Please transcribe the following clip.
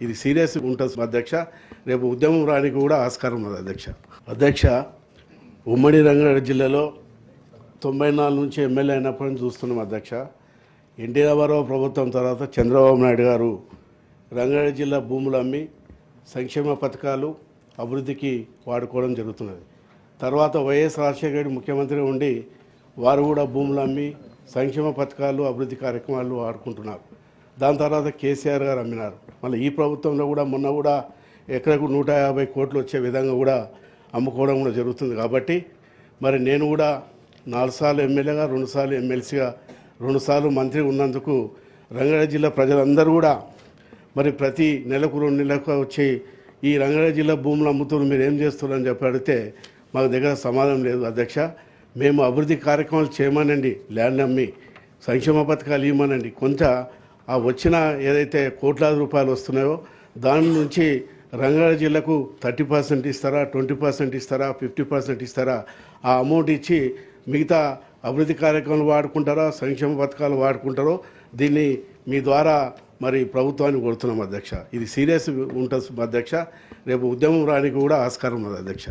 ఇది సీరియస్ ఉంటుంది అధ్యక్ష. రేపు ఉద్యమం రానికి కూడా ఆస్కారం ఉంది అధ్యక్ష. అధ్యక్ష ఉమ్మడి రంగారెడ్డి జిల్లాలో తొంభై నాలుగు నుంచి ఎమ్మెల్యే అయినప్పటి నుంచి చూస్తున్నాం అధ్యక్ష. ఎన్టీ రామారావు ప్రభుత్వం తర్వాత చంద్రబాబు నాయుడు గారు రంగారెడ్డి జిల్లా భూములు అమ్మి సంక్షేమ పథకాలు అభివృద్ధికి వాడుకోవడం జరుగుతున్నది. తర్వాత వైఎస్ రాజశేఖర రెడ్డి ముఖ్యమంత్రి ఉండి వారు కూడా భూములు అమ్మి సంక్షేమ పథకాలు అభివృద్ధి కార్యక్రమాలు వాడుకుంటున్నారు దాని తర్వాత కేసీఆర్ గారు అమ్మినారు. మళ్ళీ ఈ ప్రభుత్వంలో కూడా మొన్న కూడా ఎక్కడకు నూట యాభై కోట్లు వచ్చే విధంగా కూడా అమ్ముకోవడం కూడా జరుగుతుంది కాబట్టి మరి నేను కూడా నాలుగు సార్లు ఎమ్మెల్యేగా రెండుసార్లు ఎమ్మెల్సీగా రెండుసార్లు మంత్రి ఉన్నందుకు రంగారెడ్డి జిల్లా ప్రజలందరూ కూడా మరి ప్రతి నెలకు రెండు నెలలకు వచ్చి ఈ రంగారెడ్డి జిల్లా భూములు అమ్ముతున్నారు మీరు ఏం చేస్తున్నారని చెప్పి అడిగితే మాకు దగ్గర సమాధానం లేదు అధ్యక్ష. మేము అభివృద్ధి కార్యక్రమాలు చేయమనండి ల్యాండ్ అమ్మి సంక్షేమ పథకాలు ఇవ్వమనండి. కొంత ఆ వచ్చిన ఏదైతే కోట్లాది రూపాయలు వస్తున్నాయో దాని నుంచి రంగారెడ్డి జిల్లాకు థర్టీ పర్సెంట్ ఇస్తారా ట్వంటీ పర్సెంట్ ఇస్తారా ఫిఫ్టీ పర్సెంట్ ఇస్తారా? ఆ అమౌంట్ ఇచ్చి మిగతా అభివృద్ధి కార్యక్రమాలు వాడుకుంటారా సంక్షేమ పథకాలు వాడుకుంటారో దీన్ని మీ ద్వారా మరి ప్రభుత్వాన్ని కోరుతున్నాం అధ్యక్ష. ఇది సీరియస్ ఉంటుంది అధ్యక్ష. రేపు ఉద్యమం రానికి కూడా ఆస్కారం ఉంది అధ్యక్ష.